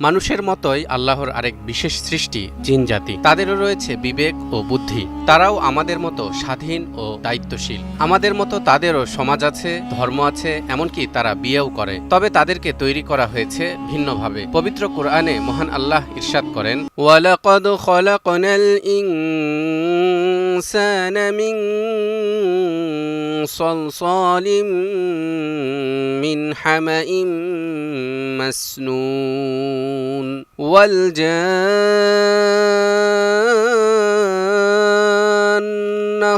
মানুষের মতোই আল্লাহর আরেক বিশেষ সৃষ্টি জিন জাতি। তাদেরও রয়েছে বিবেক ও বুদ্ধি। তারাও আমাদের মতো স্বাধীন ও দায়িত্বশীল। আমাদের মতো তাদেরও সমাজ আছে, ধর্ম আছে, এমনকি তারা বিয়েও করে। তবে তাদেরকে তৈরি করা হয়েছে ভিন্নভাবে। পবিত্র কোরআনে মহান আল্লাহ ইরশাদ করেন, ওয়ালাকাদ খলাকনাল الإنسان من صلصال من حمأ مسنون والجان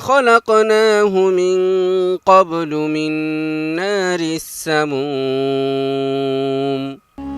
خلقناه من قبل من نار السموم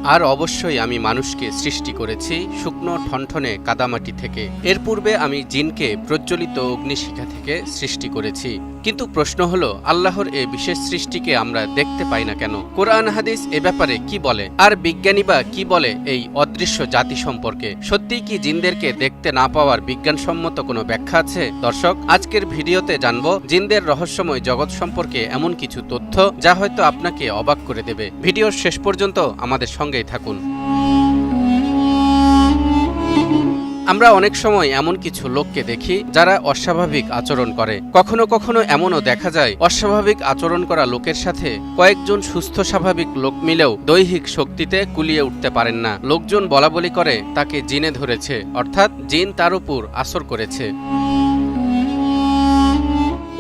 আর অবশ্যই আমি মানুষকে সৃষ্টি করেছি শুকনো ঠনঠনে কাদামাটি থেকে। এর পূর্বে আমি জিনকে প্রজ্বলিত অগ্নিশিখা থেকে সৃষ্টি করেছি। কিন্তু প্রশ্ন হলো, আল্লাহর এ বিশেষ সৃষ্টিকে আমরা দেখতে পাই না কেন? কোরআন হাদিস এ ব্যাপারে কি বলে? আর বিজ্ঞানী বা কি বলে এই অদৃশ্য জাতি সম্পর্কে? সত্যি কি জিনদেরকে দেখতে না পাওয়ার বিজ্ঞানসম্মত কোনো ব্যাখ্যা আছে? দর্শক, আজকের ভিডিওতে জানব, জিনদের রহস্যময় জগৎ সম্পর্কে এমন কিছু তথ্য যা হয়তো আপনাকে অবাক করে দেবে। ভিডিওর শেষ পর্যন্ত আমাদের সঙ্গেই থাকুন। আমরা অনেক সময় এমন কিছু লোককে দেখি যারা অস্বাভাবিক আচরণ করে। কখনো কখনো এমনও দেখা যায়, অস্বাভাবিক আচরণ করা লোকের সাথে কয়েকজন সুস্থ স্বাভাবিক লোক মিলেও দৈহিক শক্তিতে কুলিয়ে উঠতে পারেন না। লোকজন বলা বলি করে, তাকে জিনে ধরেছে, অর্থাৎ জিন তার উপর আসর করেছে।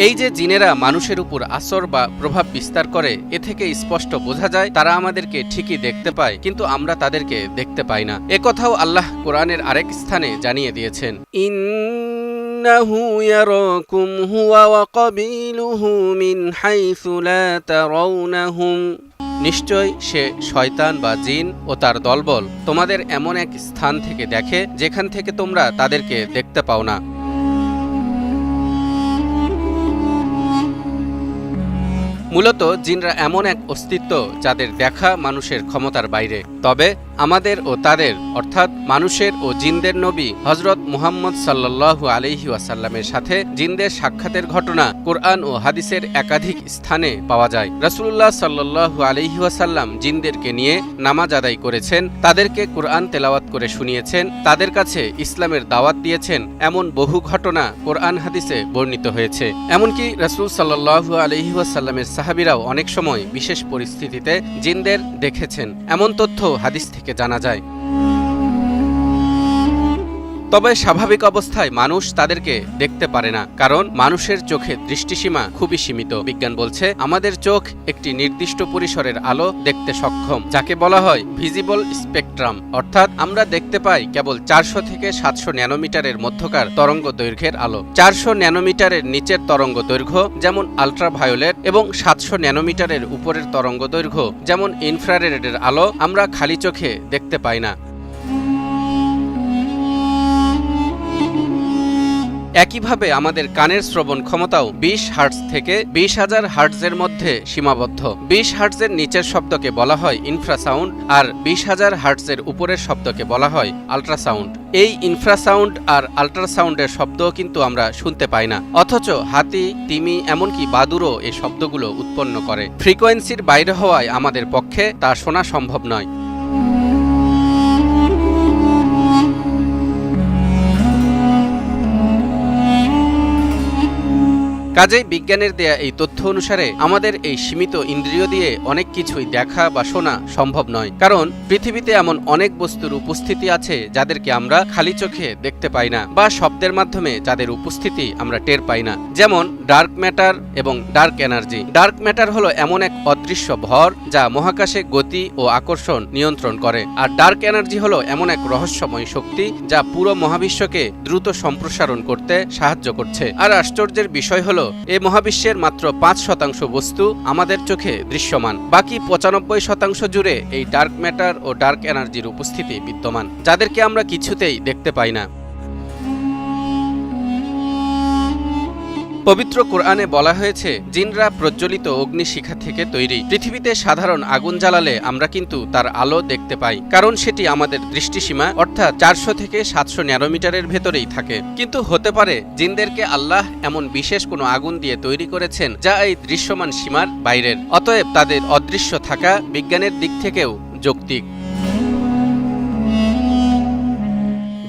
এই যে জিনেরা মানুষের উপর আসর বা প্রভাব বিস্তার করে এ থেকে স্পষ্ট বোঝা যায় তারা আমাদেরকে ঠিকই দেখতে পায় কিন্তু আমরা তাদেরকে দেখতে পাই না একথাও আল্লাহ কোরআনের আরেক স্থানে জানিয়ে দিয়েছেন إنه يراكم هو وقبيله من حيث لا ترونهم নিশ্চয় সে শয়তান বা জিন ও তার দলবল তোমাদের এমন এক স্থান থেকে দেখে যেখান থেকে তোমরা তাদেরকে দেখতে পাও না মূলত জিনরা এমন এক অস্তিত্ব যাদের দেখা মানুষের ক্ষমতার বাইরে। তবে আমাদের ও তাদের, অর্থাৎ মানুষের ও জিনদের নবী হজরত মুহাম্মদ সাল্লাল্লাহু আলহি ওয়াসাল্লামের সাথে জিনদের সাক্ষাতের ঘটনা কোরআন ও হাদিসের একাধিক স্থানে পাওয়া যায়। রসুল্লাহ সাল্লাল্লাহু আলহি ওয়াসাল্লাম জিনদেরকে নিয়ে নামাজ আদায় করেছেন, তাদেরকে কোরআন তেলাওয়াত করে শুনিয়েছেন, তাদের কাছে ইসলামের দাওয়াত দিয়েছেন, এমন বহু ঘটনা কোরআন হাদিসে বর্ণিত হয়েছে। এমনকি রাসুল সাল্লাল্লাহু আলহি ওয়াসাল্লামের সাহাবিরাও অনেক সময় বিশেষ পরিস্থিতিতে জিনদের দেখেছেন। এমন তথ্য হাদিস থেকে জানা যায়। তবে স্বাভাবিক অবস্থায় মানুষ তাদেরকে দেখতে পারে না, কারণ মানুষের চোখে দৃষ্টিসীমা খুবই সীমিত। বিজ্ঞান বলছে, আমাদের চোখ একটি নির্দিষ্ট পরিসরের আলো দেখতে সক্ষম, যাকে বলা হয় ভিজিবল স্পেকট্রাম অর্থাৎ আমরা দেখতে পাই কেবল চারশো থেকে সাতশো ন্যানোমিটারের মধ্যকার তরঙ্গ দৈর্ঘ্যের আলো। চারশো ন্যানোমিটারের নিচের তরঙ্গ দৈর্ঘ্য, যেমন আলট্রাভায়োলেট এবং সাতশো ন্যানোমিটারের উপরের তরঙ্গ দৈর্ঘ্য, যেমন ইনফ্রারেডের আলো, আমরা খালি চোখে দেখতে পাই না। একইভাবে আমাদের কানের শ্রবণ ক্ষমতাও বিশ হার্টস থেকে বিশ হাজার হার্টসের মধ্যে সীমাবদ্ধ। বিশ হার্টসের নিচের শব্দকে বলা হয় ইনফ্রাসাউন্ড আর বিশ হাজার হার্টসের উপরের শব্দকে বলা হয় আল্ট্রাসাউন্ড। এই ইনফ্রাসাউন্ড আর আল্ট্রাসাউন্ডের শব্দও কিন্তু আমরা শুনতে পাই না। অথচ হাতি, তিমি, এমনকি বাদুরও এই শব্দগুলো উৎপন্ন করে। ফ্রিকোয়েন্সির বাইরে হওয়ায় আমাদের পক্ষে তা শোনা সম্ভব নয়। কাজেই বিজ্ঞানের দেয়া এই তথ্য অনুসারে আমাদের এই সীমিত ইন্দ্রিয় দিয়ে অনেক কিছুই দেখা বা শোনা সম্ভব নয়। কারণ পৃথিবীতে এমন অনেক বস্তুর উপস্থিতি আছে যাদেরকে আমরা খালি চোখে দেখতে পাই না বা শব্দের মাধ্যমে যাদের উপস্থিতি আমরা টের পাই না। যেমন ডার্ক ম্যাটার এবং ডার্ক এনার্জি। ডার্ক ম্যাটার হলো এমন এক অদৃশ্য ভর যা মহাকাশে গতি ও আকর্ষণ নিয়ন্ত্রণ করে। আর ডার্ক এনার্জি হলো এমন এক রহস্যময় শক্তি যা পুরো মহাবিশ্বকে দ্রুত সম্প্রসারণ করতে সাহায্য করছে। আর আশ্চর্যের বিষয় হলো এ মহাবিশ্বের মাত্র পাঁচ শতাংশ বস্তু আমাদের চোখে দৃশ্যমান। বাকি পঁচানব্বই শতাংশ জুড়ে এই ডার্ক ম্যাটার ও ডার্ক এনার্জির উপস্থিতি বিদ্যমান, যাদেরকে আমরা কিছুতেই দেখতে পাই না। পবিত্র কোরআনে বলা হয়েছে, জিনরা প্রজ্বলিত অগ্নিশিখা থেকে তৈরি। পৃথিবীতে সাধারণ আগুন জ্বালালে আমরা কিন্তু তার আলো দেখতে পাই, কারণ সেটি আমাদের দৃষ্টিসীমা, অর্থাৎ চারশো থেকে সাতশো ন্যানোমিটারের ভেতরেই থাকে। কিন্তু হতে পারে, জিনদেরকে আল্লাহ এমন বিশেষ কোনো আগুন দিয়ে তৈরি করেছেন, যা এই দৃশ্যমান সীমার বাইরের। অতএব তাদের অদৃশ্য থাকা বিজ্ঞানের দিক থেকেও যৌক্তিক।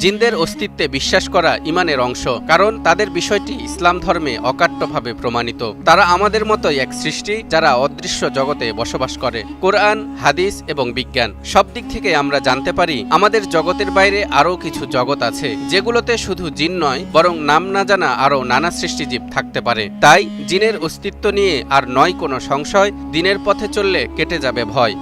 জিনদের অস্তিত্বে বিশ্বাস করা ইমানের অংশ, কারণ তাদের বিষয়টি ইসলাম ধর্মে অকাট্যভাবে প্রমাণিত। তারা আমাদের মতোই এক সৃষ্টি যারা অদৃশ্য জগতে বসবাস করে। কোরআন, হাদিস এবং বিজ্ঞান, সব দিক থেকে আমরা জানতে পারি আমাদের জগতের বাইরে আরও কিছু জগৎ আছে, যেগুলোতে শুধু জিন নয়, বরং নাম না জানা আরও নানা সৃষ্টিজীব থাকতে পারে। তাই জিনের অস্তিত্ব নিয়ে আর নয় কোনো সংশয়, দিনের পথে চললে কেটে যাবে ভয়।